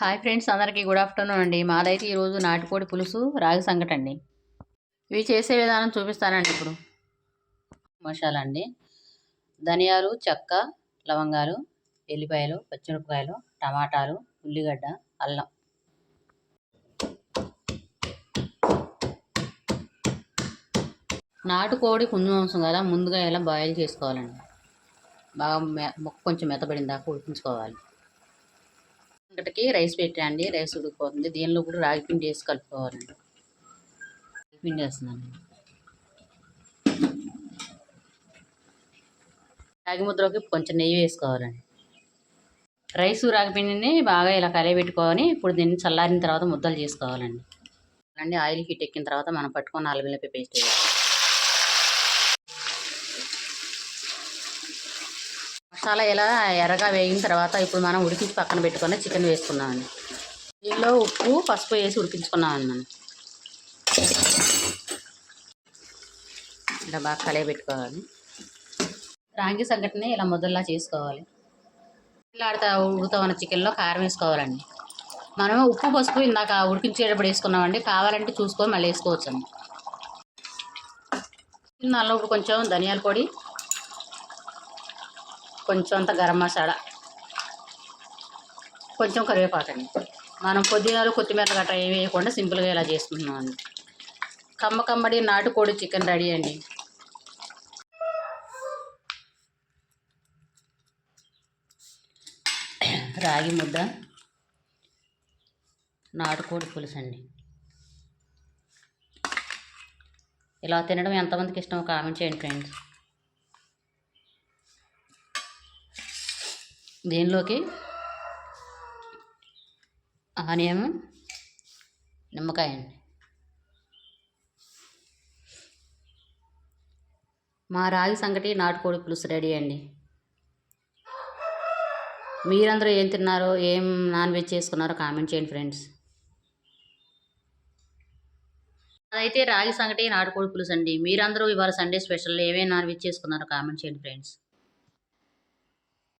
Hi friends అందరికీ good afternoon అండి. మాదైతే ఈరోజు నాటుకోడి పులుసు రాగి సంగటి అండి. ఇవి చేసే విధానం చూపిస్తానండి ఇప్పుడు. మసాలా అండి. ధనియాలు చెక్క లవంగాలు ఎల్లిపాయలు పచ్చిమిరపకాయలు టమాటాలు ఉల్లిగడ్డ అల్లం. నాటుకోడి పుంజు మాంసం కదా ముందుగా ఇలా బాయిల్ చేసుకోవాలండి? బాగా మొక్క కొంచెం మెత్తబడిన దాకా ఉడికించుకోవాలి. ఇక్కడికి రైస్ పెట్టండి రైస్ ఉడికిపోతుంది. దీనిలో కూడా రాగి పిండి వేసి కలుపుకోవాలండి రాగి పిండి వేస్తున్నాను. రాగి ముద్రలోకి కొంచెం నెయ్యి వేసుకోవాలండి. రైస్ రాగి పిండిని బాగా ఇలా కలియబెట్టుకొని ఇప్పుడు దీన్ని చల్లారిన తర్వాత ముద్దలు చేసుకోవాలండి. అండి ఆయిల్ హీట్ ఎక్కిన తర్వాత మనం పట్టుకొని అల్లం వెల్లిపాయ పేస్ట్ వేయాలి. మసాలా ఇలా ఎర్రగా వేగిన తర్వాత ఇప్పుడు మనం ఉడికించి పక్కన పెట్టుకొని చికెన్ వేసుకున్నామండి దీనిలో ఉప్పు పసుపు వేసి ఉడికించుకున్నామండి మనం. ఇలా బాగా కలయి పెట్టుకోవాలి. రాగి సంగటిని ఇలా ముద్దల్లా చేసుకోవాలి. ఇలా ఉడుతా ఉడుకుతా ఉన్న చికెన్లో కారం వేసుకోవాలండి. మనం ఉప్పు పసుపు ఇందాక ఉడికించేటప్పుడు వేసుకున్నామండి. కావాలంటే చూసుకొని మళ్ళీ వేసుకోవచ్చండి. దానిలో ఇప్పుడు కొంచెం ధనియాల పొడి కొంచెం అంత గరం మసాలా. కొంచెం కరివేపాకండి మనం పుదీనాలు కొత్తిమీర గట్రా ఏమి వేయకుండా సింపుల్గా ఇలా చేసుకుంటున్నాం అండి. కమ్మ కమ్మడి నాటుకోడి చికెన్ రెడీ అండి. రాగి ముద్ద నాటుకోడి పులుసు అండి. ఇలా తినడం ఎంతమందికి ఇష్టమో కామెంట్ చేయండి ఫ్రెండ్స్. దీనిలోకి? ఆనియన్ నిమ్మకాయ అండి. మా రాగి సంగటి నాటుకోడి పులుసు రెడీ అండి. మీరందరూ ఏం తిన్నారో ఏం నాన్ వెజ్ చేసుకున్నారో కామెంట్ చేయండి ఫ్రెండ్స్. అదైతే రాగి సంగటి నాటుకోడి పులుసు అండి. మీరందరూ ఇవాళ సండే స్పెషల్ ఏమేమి నాన్ వెజ్ చేసుకున్నారో కామెంట్ చేయండి ఫ్రెండ్స్.